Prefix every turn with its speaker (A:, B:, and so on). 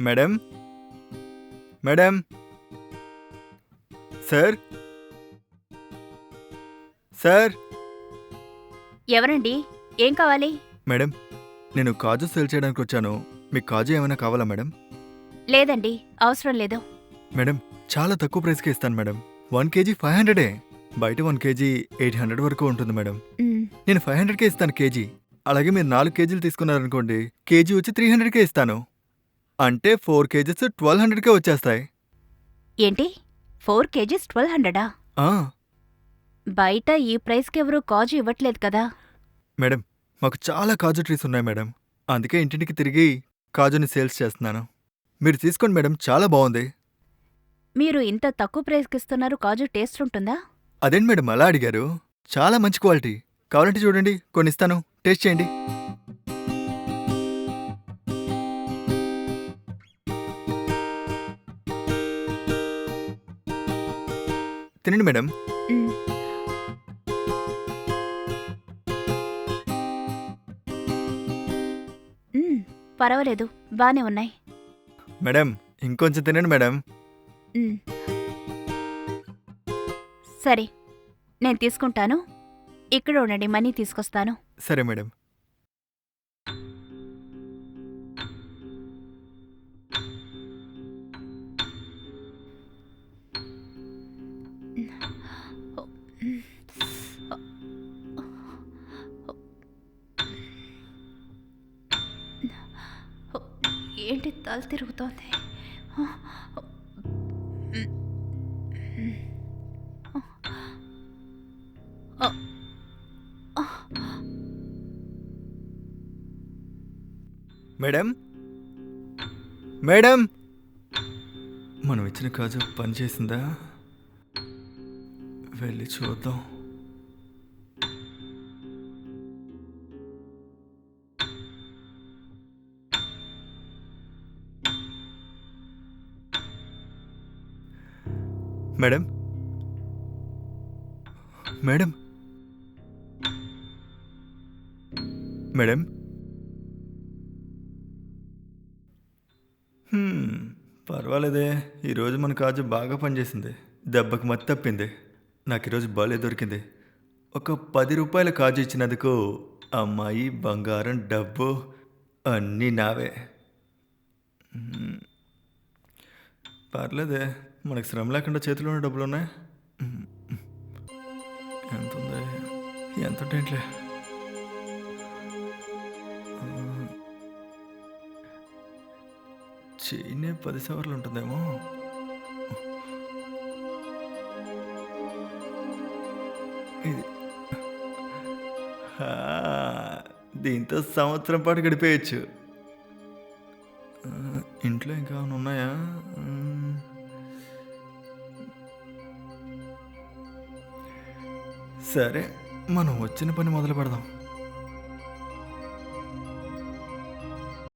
A: Madam? Madam? Sir? Sir?
B: ఎవరండి? ఏం కావాలి?
A: మేడం నేను కాజు సేల్ చేయడానికి వచ్చాను. మీకు కాజు ఏమైనా కావాలా మేడం?
B: లేదండి అవసరం లేదు.
A: మేడం చాలా తక్కువ ప్రైస్కి ఇస్తాను మేడం. వన్ కేజీ ఫైవ్ హండ్రెడే. బయట వన్ కేజీ ఎయిట్ హండ్రెడ్ వరకు ఉంటుంది మేడం. నేను ఫైవ్ హండ్రెడ్కే ఇస్తాను కేజీ. అలాగే మీరు నాలుగు కేజీలు తీసుకున్నారనుకోండి కేజీ వచ్చి త్రీ హండ్రెడ్కే ఇస్తాను. అంటే ఫోర్ కేజీస్ ట్వెల్వ్ హండ్రెడ్కే వచ్చేస్తాయి.
B: ఏంటి? ఫోర్ కేజీస్ ట్వెల్వ్ హండ్రెడా?
A: ఆ,
B: బయట ఈ ప్రైస్కి ఎవరూ కాజు ఇవ్వట్లేదు కదా.
A: మేడం మాకు చాలా కాజు ట్రీస్ ఉన్నాయి మేడం. అందుకే ఇంటింటికి తిరిగి కాజుని సేల్స్ చేస్తున్నాను. మీరు తీసుకోండి మేడం చాలా బాగుంది.
B: మీరు ఇంత తక్కువ ప్రైస్కి ఇస్తున్నారు కాజు టేస్ట్ ఉంటుందా?
A: అదేంటి మేడం అలా అడిగారు. చాలా మంచి క్వాలిటీ. కావాలంటే చూడండి కొన్ని ఇస్తాను టేస్ట్ చేయండి. తినండి మేడం.
B: పర్వాలేదు బానే ఉన్నాయి.
A: మేడం ఇంకొంచెం తినండి మేడం.
B: సరే నేను తీసుకుంటాను. ఇక్కడ ఉండండి మనీ తీసుకొస్తాను.
A: సరే మేడం.
B: ఏంటి తల తిరుగుతోంది?
A: మేడం? మేడం? మనం ఇచ్చిన కాజు పనిచేసిందా వెళ్ళి చూద్దాం. మేడం? మేడం? మేడం? పర్వాలేదే. ఈరోజు మన కాజు బాగా పనిచేసింది. దెబ్బకి మత్తి తప్పింది. నాకు ఈరోజు బాలే దొరికింది. ఒక పది రూపాయల కాజు ఇచ్చినందుకు అమ్మాయి బంగారం డబ్బు అన్నీ నావే. పర్లేదే. మనకి శ్రమ లేకుండా చేతిలోనే డబ్బులు ఉన్నాయి ఎంత ఉంది ఎంత ఉంటాయిట్లే? చైనే పది సవర్లు ఉంటుందేమో? ఇది. దీంతో సంవత్సరం పాటు గడిపేయచ్చు. ఇంట్లో ఇంకా ఏమైనా ఉన్నాయా? సరే మనం వచ్చిన పని మొదలు పెడదాం